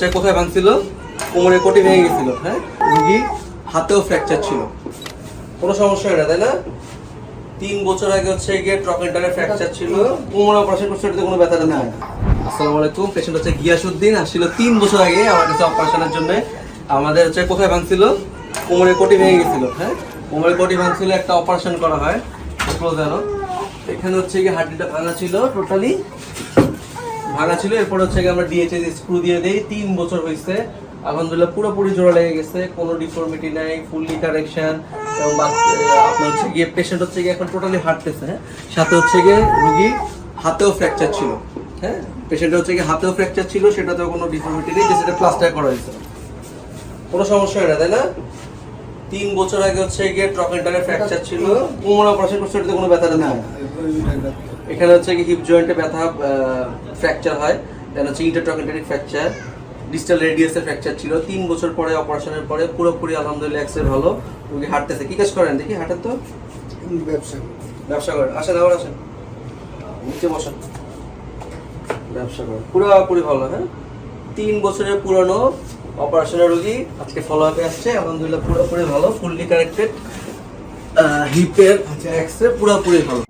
সে কোথায় ভাঙছিল? কোমরে কোটি ভেঙে গেছিল হ্যাঁ? রুগী হাতেও ফ্র্যাকচার ছিল। কোনো সমস্যা হয় না, তাই না? তিন বছর আগে হচ্ছে গিয়ে ট্রকেন্টারের ফ্র্যাকচার ছিল। কোমরে অপারেশন করছে, ওটাতে কোনো ব্যথা না আসসালামু আলাইকুম পেশেন্ট হচ্ছে গিয়াসুদ্দিন আসছিল তিন বছর আগে আমার কাছে অপারেশনের জন্য। আমাদের হচ্ছে কোথায় ভাঙছিল? কোমরে কোটি ভেঙে গেছিল হ্যাঁ? কোমরে কোটি ভাঙছিল, একটা অপারেশন করা হয়। ক্লোজ এখানে হচ্ছে গিয়ে হাড্ডিটা ভাঙা ছিল টোটালি ভাঙা ছিল, এরপর হচ্ছে আমরা ডিএচএস স্ক্রু দিয়ে দেই, তিন বছর হয়েছে। আলহামদুলিল্লাহ পুরোপুরি জোড়া লেগে গেছে, কোনো ডিফর্মিটি নাই ফুললি কারেকশন এবং আপনার হচ্ছে গিয়ে পেশেন্ট হচ্ছে গিয়ে এখন টোটালি হাঁটতেছে হ্যাঁ? সাথে হচ্ছে গিয়ে রুগী হাতেও ফ্র্যাকচার ছিল হ্যাঁ? পেশেন্টের হচ্ছে গিয়ে হাতেও ফ্র্যাকচার ছিল, সেটাতেও কোনো ডিফর্মিটি নেই সেটা প্লাস্টার করা হয়েছে। কোনো সমস্যা হয় না, তাই না? তিন বছর আগে হচ্ছে গিয়ে ট্রকেন্টারের ফ্র্যাকচার ছিল কোমর অপারেশন করছে কোনো ব্যথা না এখানে হচ্ছে কি হিপ জয়েন্টে ব্যথা ফ্র্যাকচার হয় দেন হচ্ছে ইন্টারট্রকেন্টারিক ফ্র্যাকচার ডিজিটাল রেডিয়াসের ফ্র্যাকচার ছিল। তিন বছর পরে অপারেশনের পরে পুরোপুরি আলহামদুলিল্লাহ এক্সরে ভালো। রুগী হাঁটতেছে। কি কাজ করেন? দেখি হাঁটার তো। ব্যবসা ব্যবসা করেন। আসেন আবার আসেন। নিচে বসেন। ব্যবসা করেন। পুরোপুরি ভালো হ্যাঁ? তিন বছরের পুরনো অপারেশনের রোগী আজকে ফলো আপে আসছে। আলহামদুলিল্লাহ পুরোপুরি ভালো ফুললি কারেক্টেড হিপের এক্সরে পুরোপুরি ভালো।